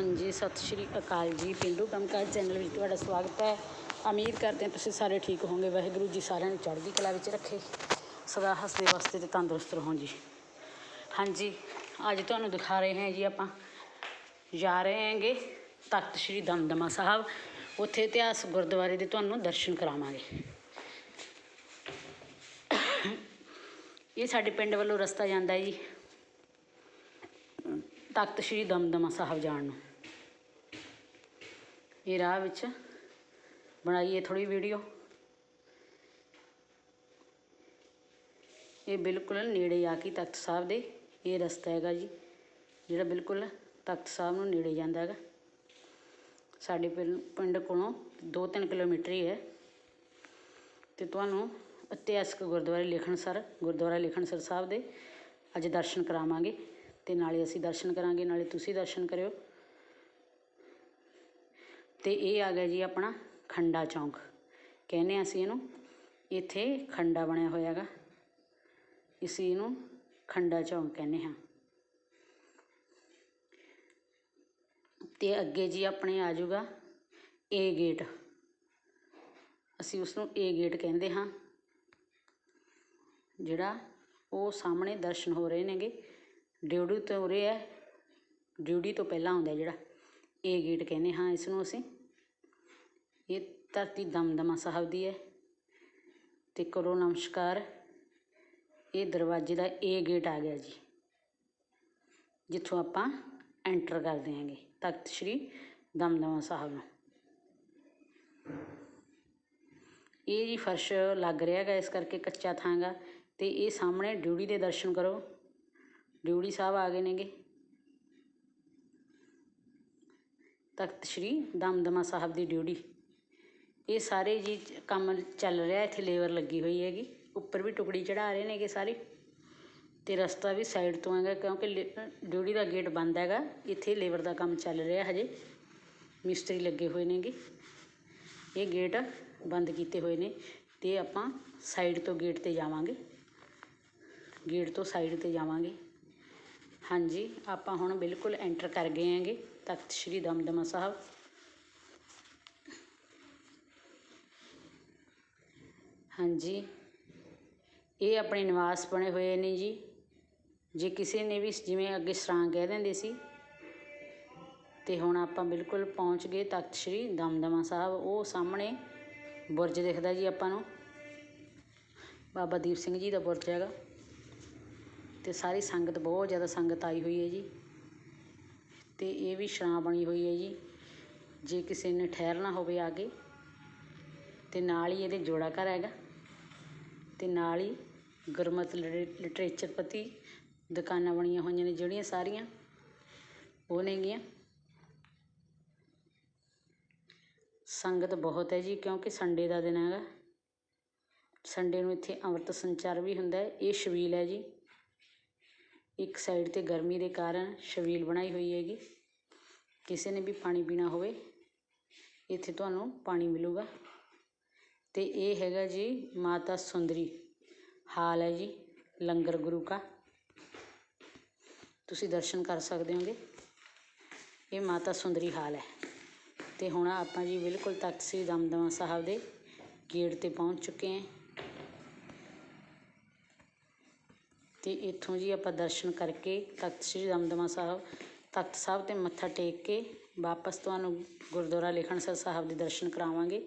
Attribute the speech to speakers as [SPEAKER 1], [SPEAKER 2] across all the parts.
[SPEAKER 1] ਹਾਂਜੀ, ਸਤਿ ਸ਼੍ਰੀ ਅਕਾਲ ਜੀ। ਪਿੰਡੂ ਕੰਮਕਾਜ ਚੈਨਲ ਵਿੱਚ ਤੁਹਾਡਾ ਸਵਾਗਤ ਹੈ। ਉਮੀਦ ਕਰਦੇ ਹਾਂ ਤੁਸੀਂ ਸਾਰੇ ਠੀਕ ਹੋਵੋਗੇ। ਵਾਹਿਗੁਰੂ ਜੀ ਸਾਰਿਆਂ ਨੂੰ ਚੜ੍ਹਦੀ ਕਲਾ ਵਿੱਚ ਰੱਖੇ। ਸਦਾ ਹੱਸਦੇ ਵਸਦੇ ਤੇ ਤੰਦਰੁਸਤ ਰਹੋ ਜੀ। ਹਾਂਜੀ, ਅੱਜ ਤੁਹਾਨੂੰ ਦਿਖਾ ਰਹੇ ਹਾਂ ਜੀ ਆਪਾਂ। ਜਾ ਰਹੇ ਹਾਂਗੇ ਤਖਤ ਸ਼੍ਰੀ ਦਮਦਮਾ ਸਾਹਿਬ। ਉੱਥੇ ਇਤਿਹਾਸ ਗੁਰਦੁਆਰੇ ਦੇ ਤੁਹਾਨੂੰ ਦਰਸ਼ਨ ਕਰਾਵਾਂਗੇ। ਇਹ ਸਾਡੇ ਪਿੰਡ ਵੱਲੋਂ ਰਸਤਾ ਜਾਂਦਾ ਜੀ। ਤਖਤ ਸ਼੍ਰੀ ਦਮਦਮਾ ਸਾਹਿਬ ਜਾਣ ਨੂੰ। ਇਹ ਰਾਹ ਵਿੱਚ ਬਣਾਈਏ ਥੋੜੀ ਵੀਡੀਓ ਇਹ ਬਿਲਕੁਲ ਨੇੜੇ ਆ ਕੇ ਤਖਤ ਸਾਹਿਬ ਦੇ, ਇਹ ਰਸਤਾ ਹੈਗਾ ਜੀ, ਜਿਹੜਾ ਬਿਲਕੁਲ ਤਖਤ ਸਾਹਿਬ ਨੂੰ ਨੇੜੇ ਜਾਂਦਾ ਹੈਗਾ। ਸਾਡੇ ਪਿੰ- ਪਿੰਡ ਕੋਲੋਂ 2-3 ਕਿਲੋਮੀਟਰ ਹੀ ਹੈ। ਤੇ ਤੁਹਾਨੂੰ ਇਤਿਹਾਸਕ ਗੁਰਦੁਆਰੇ ਲਿਖਣਸਰ ਗੁਰਦੁਆਰਾ ਲਿਖਣਸਰ ਸਾਹਿਬ ਦੇ ਅੱਜ ਦਰਸ਼ਨ ਕਰਾਵਾਂਗੇ। ਤੇ ਨਾਲੇ ਅਸੀਂ ਦਰਸ਼ਨ ਕਰਾਂਗੇ, ਨਾਲੇ ਤੁਸੀਂ ਦਰਸ਼ਨ ਕਰਿਓ। ਅਤੇ ਇਹ ਆ ਗਿਆ ਜੀ ਆਪਣਾ ਖੰਡਾ ਚੌਂਕ। ਕਹਿੰਦੇ ਹਾਂ ਅਸੀਂ ਇਹਨੂੰ, ਇੱਥੇ ਖੰਡਾ ਬਣਿਆ ਹੋਇਆ ਹੈਗਾ ਅਸੀਂ ਇਹਨੂੰ ਖੰਡਾ ਚੌਂਕ ਕਹਿੰਦੇ ਹਾਂ। ਤੇ ਅੱਗੇ ਜੀ ਆਪਣੇ ਆ ਜਾਊਗਾ ਏ ਗੇਟ ਅਸੀਂ ਉਸ ਨੂੰ ਏ ਗੇਟ ਕਹਿੰਦੇ ਹਾਂ। ਜਿਹੜਾ ਉਹ ਸਾਹਮਣੇ ਦਰਸ਼ਨ ਹੋ ਰਹੇ ਨੇਗੇ। ਡਿਊਟੀ ਤੋਂ ਉਰੇ ਹੈ। ਡਿਊਟੀ ਤੋਂ ਪਹਿਲਾਂ ਆਉਂਦਾ ਜਿਹੜਾ। ਇਹ ਗੇਟ ਕਹਿੰਦੇ, ਹਾਂ, ਇਸ ਨੂੰ ਅਸੀਂ ਇਹ ਧਰਤੀ ਦਮਦਮਾ ਸਾਹਿਬ ਦੀ ਹੈ ਤੇ ਕਰੋ ਨਮਸਕਾਰ। ਇਹ ਦਰਵਾਜ਼ੇ ਦਾ ਏ ਗੇਟ ਆ ਗਿਆ ਜੀ, ਜਿੱਥੋਂ ਆਪਾਂ ਐਂਟਰ ਕਰਦੇ ਹਾਂਗੇ ਤਖਤ ਸ੍ਰੀ ਦਮਦਮਾ ਸਾਹਿਬ ਨੂੰ। ਇਹ ਜੀ ਫਰਸ਼ ਲੱਗ ਰਿਹਾ ਹੈਗਾ, ਇਸ ਕਰਕੇ ਕੱਚਾ ਥਾਂ ਗਾ ਤੇ ਇਹ ਸਾਹਮਣੇ ਡਿਊੜੀ ਦੇ ਦਰਸ਼ਨ ਕਰੋ। ਡਿਊੜੀ ਸਾਹਿਬ ਆ ਗਏ ਨੇਗੇ। ਤਖਤ ਸ੍ਰੀ ਦਮਦਮਾ ਸਾਹਿਬ ਦੀ ਡਿਊਟੀ। ਇਹ ਸਾਰੇ ਜੀ ਕੰਮ ਚੱਲ ਰਿਹਾ, ਇੱਥੇ ਲੇਬਰ ਲੱਗੀ ਹੋਈ ਹੈਗੀ। ਉੱਪਰ ਵੀ ਟੁਕੜੀ ਚੜਾ ਰਹੇ ਨੇਗੇ ਸਾਰੇ ਤੇ ਰਸਤਾ ਵੀ ਸਾਈਡ ਤੋਂ ਹੈਗਾ, ਕਿਉਂਕਿ ਲੇ- ਡਿਊੜੀ ਦਾ ਗੇਟ ਬੰਦ ਹੈਗਾ। ਇੱਥੇ ਲੇਬਰ ਦਾ ਕੰਮ ਚੱਲ ਰਿਹਾ ਹਜੇ। ਮਿਸਤਰੀ ਲੱਗੇ ਹੋਏ ਨੇਗੇ। ਇਹ ਗੇਟ ਬੰਦ ਕੀਤੇ ਹੋਏ ਨੇ ਤੇ ਆਪਾਂ ਸਾਈਡ ਤੋਂ ਗੇਟ ਤੇ ਜਾਵਾਂਗੇ। ਗੇਟ ਤੋਂ ਸਾਈਡ ਤੇ ਜਾਵਾਂਗੇ। ਹਾਂਜੀ, ਆਪਾਂ ਹੁਣ ਬਿਲਕੁਲ ਐਂਟਰ ਕਰ ਗਏ ਹਾਂਗੇ। ਤਖਤ ਸ੍ਰੀ ਦਮਦਮਾ ਸਾਹਿਬ। ਹਾਂਜੀ, ਇਹ ਆਪਣੇ ਨਿਵਾਸ ਬਣੇ ਹੋਏ ਨੇ ਜੀ। ਜੇ ਕਿਸੇ ਨੇ ਵੀ ਜਿਵੇਂ ਅੱਗੇ ਸਰਾਂ ਕਹਿ ਦਿੰਦੇ ਸੀ, ਤੇ ਹੁਣ ਆਪਾਂ ਬਿਲਕੁਲ ਪਹੁੰਚ ਗਏ ਤਖਤ ਸ੍ਰੀ ਦਮਦਮਾ ਸਾਹਿਬ। ਉਹ ਸਾਹਮਣੇ ਬੁਰਜ ਦਿਖਦਾ ਜੀ ਆਪਾਂ ਨੂੰ। ਬਾਬਾ ਦੀਪ ਸਿੰਘ ਜੀ ਦਾ ਬੁਰਜ ਹੈਗਾ। ਤੇ ਸਾਰੀ ਸੰਗਤ, ਬਹੁਤ ਜ਼ਿਆਦਾ ਸੰਗਤ ਆਈ ਹੋਈ ਹੈ ਜੀ। ਤੇ ਇਹ ਵੀ ਛਾਂ ਬਣੀ ਹੋਈ ਹੈ ਜੀ। ਜੇ ਕਿਸੇ ਨੇ ਠਹਿਰਨਾ ਹੋਵੇ ਆ ਕੇ ਤੇ ਨਾਲ ਹੀ ਇਹਦੇ ਜੋੜਾ ਘਰ ਹੈਗਾ। ਤੇ ਨਾਲ ਹੀ ਗੁਰਮਤਿ ਲਿਟਰੇ- ਲਿਟਰੇਚਰ ਪਤੀ ਦੁਕਾਨਾਂ ਬਣੀਆਂ ਹੋਈਆਂ ਨੇ ਜਿਹੜੀਆਂ ਸਾਰੀਆਂ। ਉਹ ਨੇਗੀਆਂ ਸੰਗਤ ਬਹੁਤ ਹੈ ਜੀ, ਕਿਉਂਕਿ ਸੰਡੇ ਦਾ ਦਿਨ ਹੈਗਾ। ਸੰਡੇ ਨੂੰ ਇੱਥੇ ਅੰਮ੍ਰਿਤ ਸੰਚਾਰ ਵੀ ਹੁੰਦਾ ਹੈ। ਇਹ ਛਬੀਲ ਹੈ ਜੀ। ਇੱਕ ਸਾਈਡ ਤੇ ਗਰਮੀ ਦੇ ਕਾਰਨ ਛਬੀਲ ਬਣਾਈ ਹੋਈ ਹੈਗੀ। ਕਿਸੇ ਨੇ ਵੀ ਪਾਣੀ ਪੀਣਾ ਹੋਵੇ, ਇੱਥੇ ਤੁਹਾਨੂੰ ਪਾਣੀ ਮਿਲੂਗਾ। ਤੇ ਇਹ ਹੈਗਾ ਜੀ ਮਾਤਾ ਸੁੰਦਰੀ। ਹਾਲ ਹੈ ਜੀ ਲੰਗਰ ਗੁਰੂ ਕਾ। ਤੁਸੀਂ ਦਰਸ਼ਨ ਕਰ ਸਕਦੇ ਹੋਗੇ। ਇਹ ਮਾਤਾ ਸੁੰਦਰੀ ਹਾਲ ਹੈ। ਤੇ ਹੁਣ ਆਪਾਂ ਜੀ ਬਿਲਕੁਲ ਤਖਤ ਸ੍ਰੀ ਦਮਦਮਾ ਸਾਹਿਬ ਦੇ ਗੇਟ ਤੇ ਪਹੁੰਚ ਚੁੱਕੇ ਹਾਂ। ਤੇ ਇੱਥੋਂ ਜੀ ਆਪਾਂ ਦਰਸ਼ਨ ਕਰਕੇ ਤਖਤ ਸ੍ਰੀ ਦਮਦਮਾ ਸਾਹਿਬ, ਤਖਤ ਸਾਹਿਬ ਤੇ ਮੱਥਾ ਟੇਕ ਕੇ ਵਾਪਸ ਤੁਹਾਨੂੰ ਗੁਰਦੁਆਰਾ ਲਿਖਣਸਰ ਸਾਹਿਬ ਦੇ ਦਰਸ਼ਨ ਕਰਾਵਾਂਗੇ।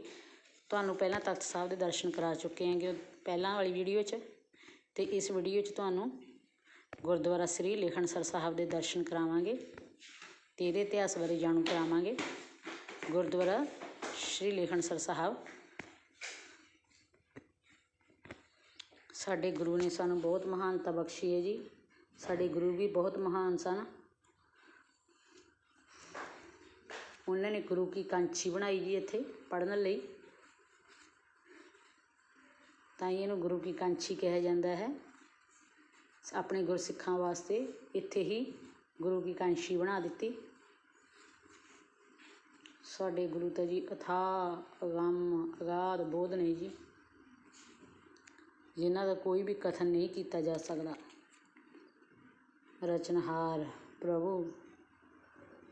[SPEAKER 1] ਤੁਹਾਨੂੰ ਪਹਿਲਾਂ ਤਖਤ ਸਾਹਿਬ ਦੇ ਦਰਸ਼ਨ ਕਰਾ ਚੁੱਕੇ ਹੈਗੇ ਉਹ ਪਹਿਲਾਂ ਵਾਲੀ ਵੀਡੀਓ 'ਚ ਅਤੇ ਇਸ ਵੀਡੀਓ 'ਚ ਤੁਹਾਨੂੰ ਗੁਰਦੁਆਰਾ ਸ੍ਰੀ ਲਿਖਣਸਰ ਸਾਹਿਬ ਦੇ ਦਰਸ਼ਨ ਕਰਾਵਾਂਗੇ ਅਤੇ ਇਹਦੇ ਇਤਿਹਾਸ ਬਾਰੇ ਜਾਣੂ ਕਰਾਵਾਂਗੇ। ਗੁਰਦੁਆਰਾ ਸ੍ਰੀ ਲਿਖਣਸਰ ਸਾਹਿਬ ਸਾਡੇ ਗੁਰੂ ਨੇ ਸਾਨੂੰ ਬਹੁਤ ਮਹਾਨਤਾ ਬਖਸ਼ੀ ਹੈ ਜੀ। ਸਾਡੇ ਗੁਰੂ ਵੀ ਬਹੁਤ ਮਹਾਨ ਸਨ। ਉਹਨਾਂ ਨੇ ਗੁਰੂ ਕੀ ਕਾਂਛੀ ਬਣਾਈ ਜੀ ਇੱਥੇ ਪੜ੍ਹਨ ਲਈ। ਤਾਂ ਹੀ ਇਹਨੂੰ ਗੁਰੂ ਕੀ ਕਾਂਛੀ ਕਿਹਾ ਜਾਂਦਾ ਹੈ। ਆਪਣੇ ਗੁਰਸਿੱਖਾਂ ਵਾਸਤੇ ਇੱਥੇ ਹੀ ਗੁਰੂ ਕੀ ਕਾਂਛੀ ਬਣਾ ਦਿੱਤੀ। ਸਾਡੇ ਗੁਰੂ ਤਾਂ ਜੀ ਅਥਾਹ ਅਗੰਮ ਅਗਾਧ ਬੋਧ ਨੇ ਜੀ। ਜਿਨ੍ਹਾਂ ਦਾ ਕੋਈ ਵੀ ਕਥਨ ਨਹੀਂ ਕੀਤਾ ਜਾ ਸਕਦਾ। ਰਚਨਹਾਰ ਪ੍ਰਭੂ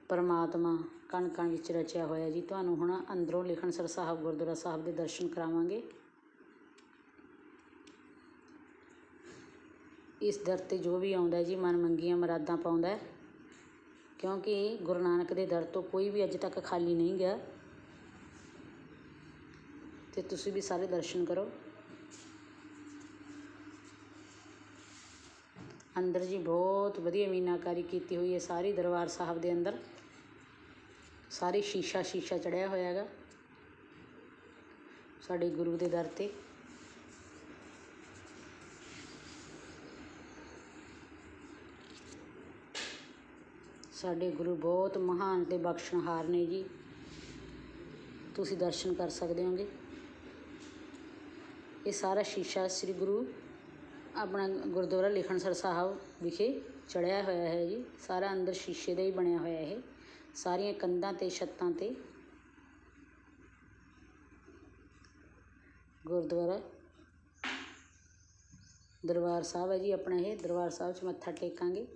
[SPEAKER 1] ਪਰਮਾਤਮਾ ਕਣ ਕਣ ਵਿੱਚ ਰਚਿਆ ਹੋਇਆ ਜੀ। ਤੁਹਾਨੂੰ ਹੁਣ ਅੰਦਰੋਂ ਲਿਖਣਸਰ ਸਾਹਿਬ ਗੁਰਦੁਆਰਾ ਸਾਹਿਬ ਦੇ ਦਰਸ਼ਨ ਕਰਾਵਾਂਗੇ। ਇਸ ਦਰ ਤੇ ਜੋ ਵੀ ਆਉਂਦਾ ਜੀ, ਮਨ ਮੰਗੀਆਂ ਮਰਾਦਾਂ ਪਾਉਂਦਾ ਕਿਉਂਕਿ ਗੁਰੂ ਨਾਨਕ ਦੇ ਦਰ ਤੋਂ ਕੋਈ ਵੀ ਅੱਜ ਤੱਕ ਖਾਲੀ ਨਹੀਂ ਗਿਆ। ਤੇ ਤੁਸੀਂ ਵੀ ਸਾਰੇ ਦਰਸ਼ਨ ਕਰੋ। ਅੰਦਰ ਜੀ ਬਹੁਤ ਵਧੀਆ ਮੀਨਾਕਾਰੀ ਕੀਤੀ ਹੋਈ ਹੈ। ਸਾਰੀ ਦਰਬਾਰ ਸਾਹਿਬ ਦੇ ਅੰਦਰ ਸਾਰੇ ਸ਼ੀਸ਼ਾ ਸ਼ੀਸ਼ਾ ਚੜਿਆ ਹੋਇਆ ਹੈਗਾ। ਸਾਡੇ ਗੁਰੂ ਦੇ ਦਰ ਤੇ। ਸਾਡੇ ਗੁਰੂ ਬਹੁਤ ਮਹਾਨ ਤੇ ਬਖਸ਼ਣਹਾਰ ਨੇ ਜੀ। ਤੁਸੀਂ ਦਰਸ਼ਨ ਕਰ ਸਕਦੇ ਹੋਗੇ। ਇਹ ਸਾਰਾ ਸ਼ੀਸ਼ਾ ਸ੍ਰੀ ਗੁਰੂ ਆਪਣਾ ਗੁਰਦੁਆਰਾ ਲਿਖਣਸਰ ਸਾਹਿਬ ਵਿਖੇ ਚੜਿਆ ਹੋਇਆ ਹੈ ਜੀ। ਸਾਰਾ ਅੰਦਰ ਸ਼ੀਸ਼ੇ ਦਾ ਹੀ ਬਣਿਆ ਹੋਇਆ ਇਹ। ਸਾਰੀਆਂ ਕੰਧਾਂ ਤੇ, ਛੱਤਾਂ ਤੇ ਗੁਰਦੁਆਰਾ ਦਰਬਾਰ ਸਾਹਿਬ ਹੈ ਜੀ। ਆਪਣਾ ਇਹ ਦਰਬਾਰ ਸਾਹਿਬ 'ਚ ਮੱਥਾ ਟੇਕਾਂਗੇ।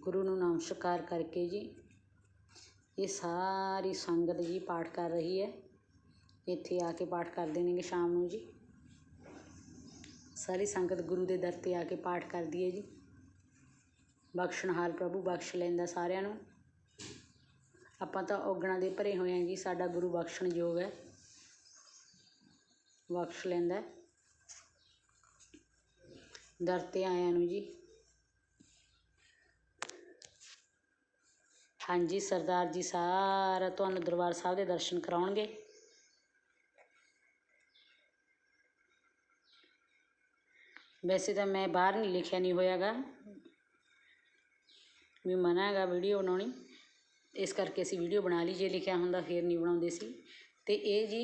[SPEAKER 1] ਗੁਰੂ ਨੂੰ ਨਾਮ ਸਿਕਾਰ ਕਰਕੇ ਜੀ। ਇਹ ਸਾਰੀ ਸੰਗਤ ਜੀ ਪਾਠ ਕਰ ਰਹੀ ਹੈ। ਇੱਥੇ ਆ ਕੇ ਪਾਠ ਕਰਦੇ ਨੇਗੇ ਸ਼ਾਮ ਨੂੰ ਜੀ। ਸਾਰੀ ਸੰਗਤ ਗੁਰੂ ਦੇ ਦਰ ਤੇ ਆ ਕੇ ਪਾਠ ਕਰਦੀ ਹੈ ਜੀ। ਬਖਸ਼ਣਹਾਰ ਪ੍ਰਭੂ ਬਖਸ਼ ਲੈਂਦਾ ਸਾਰਿਆਂ ਨੂੰ। ਆਪਾਂ ਤਾਂ ਔਗਣਾ ਦੇ ਭਰੇ ਹੋਏ ਹਾਂ ਜੀ, ਸਾਡਾ ਗੁਰੂ ਬਖਸ਼ਣ ਯੋਗ ਹੈ। ਬਖਸ਼ ਲੈਂਦਾ ਦਰ ਤੇ ਆਇਆਂ ਨੂੰ ਜੀ। ਹਾਂਜੀ ਸਰਦਾਰ ਜੀ, ਸਾਰਾ ਤੁਹਾਨੂੰ ਦਰਬਾਰ ਸਾਹਿਬ ਦੇ ਦਰਸ਼ਨ ਕਰਾਉਣਗੇ। ਵੈਸੇ ਤਾਂ ਮੈਂ ਬਾਹਰ ਨਹੀਂ ਲਿਖਿਆ, ਨਹੀਂ ਹੋਇਆਗਾ। ਵੀ ਮਨਾ ਹੈਗਾ ਵੀਡੀਓ ਬਣਾਉਣੀ। ਇਸ ਕਰਕੇ ਅਸੀਂ ਵੀਡੀਓ ਬਣਾ ਲਈ, ਜੇ ਲਿਖਿਆ ਹੁੰਦਾ ਫੇਰ ਨਹੀਂ ਬਣਾਉਂਦੇ ਸੀ। ਅਤੇ ਇਹ ਜੀ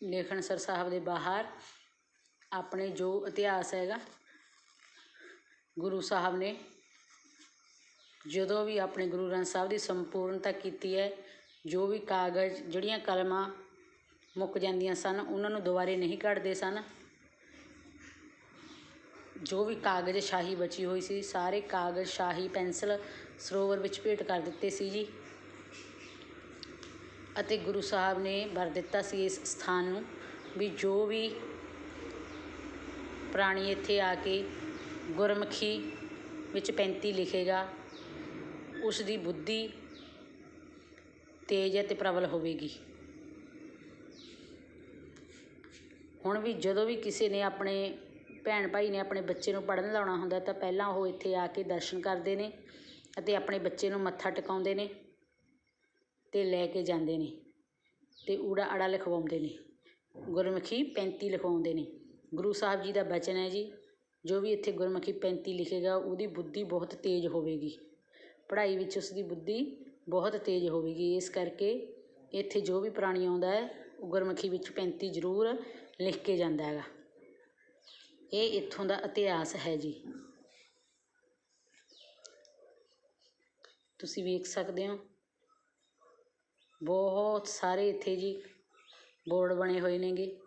[SPEAKER 1] ਲੇਖਣਸਰ ਸਾਹਿਬ ਦੇ ਬਾਹਰ ਆਪਣੇ ਜੋ ਇਤਿਹਾਸ ਹੈਗਾ, ਗੁਰੂ ਸਾਹਿਬ ਨੇ ਜਦੋਂ ਵੀ ਆਪਣੇ ਗੁਰੂ ਗ੍ਰੰਥ ਸਾਹਿਬ ਦੀ ਸੰਪੂਰਨਤਾ ਕੀਤੀ ਹੈ, ਜੋ ਵੀ ਕਾਗਜ਼, ਜਿਹੜੀਆਂ ਕਲਮਾਂ ਮੁੱਕ ਜਾਂਦੀਆਂ ਸਨ, ਉਹਨਾਂ ਨੂੰ ਦੁਬਾਰੇ ਨਹੀਂ ਕੱਢਦੇ ਸਨ। ਜੋ ਵੀ ਕਾਗਜ਼ ਸ਼ਾਹੀ ਬਚੀ ਹੋਈ ਸੀ, ਸਾਰੇ ਕਾਗਜ਼ ਸ਼ਾਹੀ ਪੈਨਸਲ ਸਰੋਵਰ ਵਿੱਚ ਭੇਟ ਕਰ ਦਿੱਤੇ ਸੀ ਜੀ। ਅਤੇ ਗੁਰੂ ਸਾਹਿਬ ਨੇ ਵਰ ਦਿੱਤਾ ਸੀ ਇਸ ਸਥਾਨ ਨੂੰ ਵੀ ਜੋ ਵੀ ਪ੍ਰਾਣੀ ਇੱਥੇ ਆ ਕੇ ਗੁਰਮੁਖੀ ਵਿੱਚ 35 ਲਿਖੇਗਾ, ਉਸ ਦੀ ਬੁੱਧੀ ਤੇਜ ਅਤੇ ਪ੍ਰਬਲ ਹੋਵੇਗੀ। ਹੁਣ ਵੀ ਜਦੋਂ ਵੀ ਕਿਸੇ ਨੇ ਆਪਣੇ ਭੈਣ ਭਾਈ ਨੇ ਆਪਣੇ ਬੱਚੇ ਨੂੰ ਪੜ੍ਹਨ ਲਾਉਣਾ ਹੁੰਦਾ ਤਾਂ ਪਹਿਲਾਂ ਉਹ ਇੱਥੇ ਆ ਕੇ ਦਰਸ਼ਨ ਕਰਦੇ ਨੇ ਅਤੇ ਆਪਣੇ ਬੱਚੇ ਨੂੰ ਮੱਥਾ ਟਿਕਾਉਂਦੇ ਨੇ ਅਤੇ ਲੈ ਕੇ ਜਾਂਦੇ ਨੇ ਅਤੇ ਊੜਾ ਆੜਾ ਲਿਖਵਾਉਂਦੇ ਨੇ, ਗੁਰਮੁਖੀ 35 ਲਿਖਵਾਉਂਦੇ ਨੇ। ਗੁਰੂ ਸਾਹਿਬ ਜੀ ਦਾ ਬਚਨ ਹੈ ਜੀ, ਜੋ ਵੀ ਇੱਥੇ ਗੁਰਮੁਖੀ 35 ਲਿਖੇਗਾ ਉਹਦੀ ਬੁੱਧੀ ਬਹੁਤ ਤੇਜ਼ ਹੋਵੇਗੀ। ਪੜ੍ਹਾਈ ਵਿੱਚ ਉਸਦੀ ਬੁੱਧੀ ਬਹੁਤ ਤੇਜ਼ ਹੋਵੇਗੀ। ਇਸ ਕਰਕੇ ਇੱਥੇ ਜੋ ਵੀ ਪ੍ਰਾਣੀ ਆਉਂਦਾ ਹੈ, ਉਹ ਗੁਰਮੁਖੀ ਵਿੱਚ 35 ਜ਼ਰੂਰ ਲਿਖ ਕੇ ਜਾਂਦਾ ਹੈਗਾ। ਇਹ ਇੱਥੋਂ ਦਾ ਇਤਿਹਾਸ ਹੈ ਜੀ। ਤੁਸੀਂ ਵੇਖ ਸਕਦੇ ਹੋ। ਬਹੁਤ ਸਾਰੇ ਇੱਥੇ ਜੀ ਬੋਰਡ ਬਣੇ ਹੋਏ ਨੇਗੇ।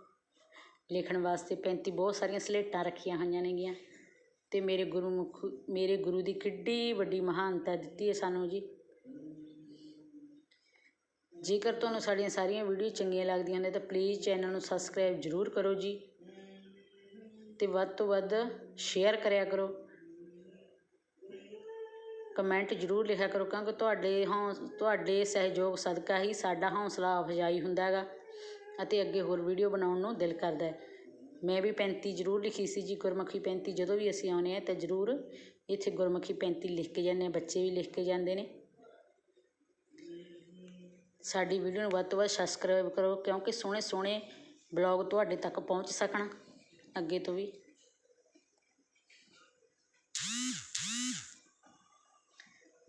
[SPEAKER 1] ਲਿਖਣ ਵਾਸਤੇ 35 ਬਹੁਤ ਸਾਰੀਆਂ ਸਲੇਟਾਂ ਰੱਖੀਆਂ ਹੋਈਆਂ ਨੇਗੀਆਂ। ਅਤੇ ਮੇਰੇ ਗੁਰੂ ਮੁਖ, ਮੇਰੇ ਗੁਰੂ ਦੀ ਕਿੱਡੀ ਵੱਡੀ ਮਹਾਨਤਾ ਦਿੱਤੀ ਹੈ ਸਾਨੂੰ ਜੀ। ਜੇਕਰ ਤੁਹਾਨੂੰ ਸਾਡੀਆਂ ਸਾਰੀਆਂ ਵੀਡੀਓ ਚੰਗੀਆਂ ਲੱਗਦੀਆਂ ਨੇ ਤਾਂ ਪਲੀਜ਼ ਚੈਨਲ ਨੂੰ ਸਬਸਕ੍ਰਾਈਬ ਜ਼ਰੂਰ ਕਰੋ ਜੀ। ਅਤੇ ਵੱਧ ਤੋਂ ਵੱਧ ਸ਼ੇਅਰ ਕਰਿਆ ਕਰੋ। ਕਮੈਂਟ ਜ਼ਰੂਰ ਲਿਖਿਆ ਕਰੋ, ਕਿਉਂਕਿ ਤੁਹਾਡੇ ਹੌਂ, ਤੁਹਾਡੇ ਸਹਿਯੋਗ ਸਦਕਾ ਹੀ ਸਾਡਾ ਹੌਂਸਲਾ ਅਫਜ਼ਾਈ ਹੁੰਦਾ ਹੈਗਾ ਅਤੇ ਅੱਗੇ ਹੋਰ ਵੀਡੀਓ ਬਣਾਉਣ ਨੂੰ ਦਿਲ ਕਰਦਾ ਮੈਂ ਵੀ 35 ਜ਼ਰੂਰ ਲਿਖੀ ਸੀ ਜੀ, ਗੁਰਮੁਖੀ 35 ਜਦੋਂ ਵੀ ਅਸੀਂ ਆਉਂਦੇ ਹਾਂ ਤਾਂ ਜ਼ਰੂਰ ਇੱਥੇ ਗੁਰਮੁਖੀ 35 ਲਿਖ ਕੇ ਜਾਂਦੇ ਹਾਂ, ਬੱਚੇ ਵੀ ਲਿਖ ਕੇ ਜਾਂਦੇ ਨੇ। ਸਾਡੀ ਵੀਡੀਓ ਨੂੰ ਵੱਧ ਤੋਂ ਵੱਧ ਸਬਸਕ੍ਰਾਈਬ ਕਰੋ, ਕਿਉਂਕਿ ਸੋਹਣੇ ਸੋਹਣੇ ਬਲੌਗ ਤੁਹਾਡੇ ਤੱਕ ਪਹੁੰਚ ਸਕਣ। ਅੱਗੇ ਤੋਂ ਵੀ।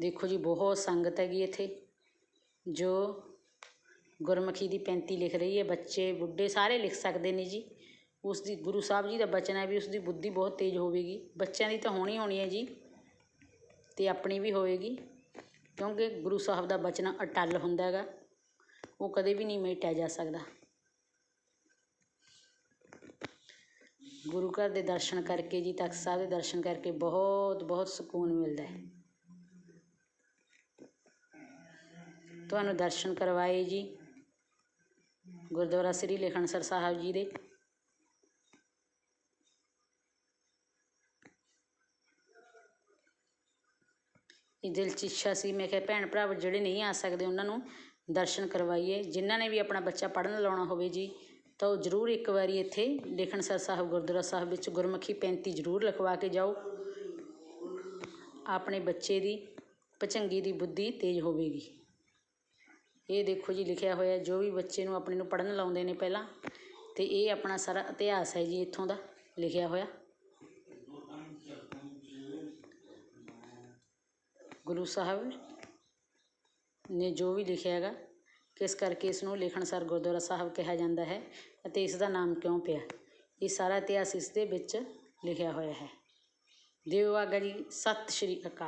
[SPEAKER 1] ਦੇਖੋ ਜੀ, ਬਹੁਤ ਸੰਗਤ ਹੈਗੀ ਇੱਥੇ, ਜੋ ਗੁਰਮੁਖੀ ਦੀ 35 ਲਿਖ ਰਹੀ ਹੈ। ਬੱਚੇ, ਬੁੱਢੇ ਸਾਰੇ ਲਿਖ ਸਕਦੇ ਨੇ ਜੀ। ਉਸ ਦੀ ਗੁਰੂ ਸਾਹਿਬ ਜੀ ਦਾ ਬਚਨ ਹੈ ਵੀ ਉਸ ਦੀ ਬੁੱਧੀ ਬਹੁਤ ਤੇਜ਼ ਹੋਵੇਗੀ। ਬੱਚਿਆਂ ਦੀ ਤਾਂ ਹੋਣੀ ਹੋਣੀ ਹੈ ਜੀ ਅਤੇ ਆਪਣੀ ਵੀ ਹੋਵੇਗੀ, ਕਿਉਂਕਿ ਗੁਰੂ ਸਾਹਿਬ ਦਾ ਬਚਨ ਅਟੱਲ ਹੁੰਦਾ ਹੈਗਾ। ਉਹ ਕਦੇ ਵੀ ਨਹੀਂ ਮੇਟਿਆ ਜਾ ਸਕਦਾ। ਗੁਰੂ ਘਰ ਦੇ ਦਰਸ਼ਨ ਕਰਕੇ ਜੀ ਤਖਤ ਸਾਹਿਬ ਦੇ ਦਰਸ਼ਨ ਕਰਕੇ ਬਹੁਤ ਬਹੁਤ ਸਕੂਨ ਮਿਲਦਾ ਹੈ। ਤੁਹਾਨੂੰ ਦਰਸ਼ਨ ਕਰਵਾਏ ਜੀ। ਗੁਰਦੁਆਰਾ ਸ੍ਰੀ ਲੇਖਣਸਰ ਸਾਹਿਬ ਜੀ ਦੇ। ਇਹ ਦਿਲ 'ਚ ਇੱਛਾ ਸੀ, ਮੈਂ ਕਿਹਾ ਭੈਣ ਭਰਾ ਜਿਹੜੇ ਨਹੀਂ ਆ ਸਕਦੇ ਉਹਨਾਂ ਨੂੰ ਦਰਸ਼ਨ ਕਰਵਾਈਏ। ਜਿਨ੍ਹਾਂ ਨੇ ਵੀ ਆਪਣਾ ਬੱਚਾ ਪੜ੍ਹਨ ਲਾਉਣਾ ਹੋਵੇ ਜੀ ਤਾਂ ਉਹ ਜ਼ਰੂਰ ਇੱਕ ਵਾਰੀ ਇੱਥੇ ਲੇਖਣਸਰ ਸਾਹਿਬ ਗੁਰਦੁਆਰਾ ਸਾਹਿਬ ਵਿੱਚ ਗੁਰਮੁਖੀ 35 ਜ਼ਰੂਰ ਲਿਖਵਾ ਕੇ ਜਾਓ। ਆਪਣੇ ਬੱਚੇ ਦੀ ਭਚੰਗੀ ਦੀ ਬੁੱਧੀ ਤੇਜ਼ ਹੋਵੇਗੀ। ਇਹ ਦੇਖੋ ਜੀ, ਲਿਖਿਆ ਹੋਇਆ ਜੋ ਵੀ ਬੱਚੇ ਨੂੰ ਆਪਣੇ ਨੂੰ ਪੜ੍ਹਨ ਲਾਉਂਦੇ ਨੇ ਪਹਿਲਾਂ ਅਤੇ ਇਹ ਆਪਣਾ ਸਾਰਾ ਇਤਿਹਾਸ ਹੈ ਜੀ ਇੱਥੋਂ ਦਾ ਲਿਖਿਆ ਹੋਇਆ। ਗੁਰੂ ਸਾਹਿਬ ਨੇ ਜੋ ਵੀ ਲਿਖਿਆ ਹੈਗਾ ਕਿਸ ਕਰਕੇ ਇਸ ਨੂੰ ਲਿਖਣਸਰ ਗੁਰਦੁਆਰਾ ਸਾਹਿਬ ਕਿਹਾ ਜਾਂਦਾ ਹੈ ਅਤੇ ਇਸ ਦਾ ਨਾਮ ਕਿਉਂ ਪਿਆ? ਇਹ ਸਾਰਾ ਇਤਿਹਾਸ ਇਸ ਦੇ ਵਿੱਚ ਲਿਖਿਆ ਹੋਇਆ ਹੈ। ਦਿਓ ਆਗਾ ਜੀ, ਸਤਿ ਸ਼੍ਰੀ ਅਕਾਲ।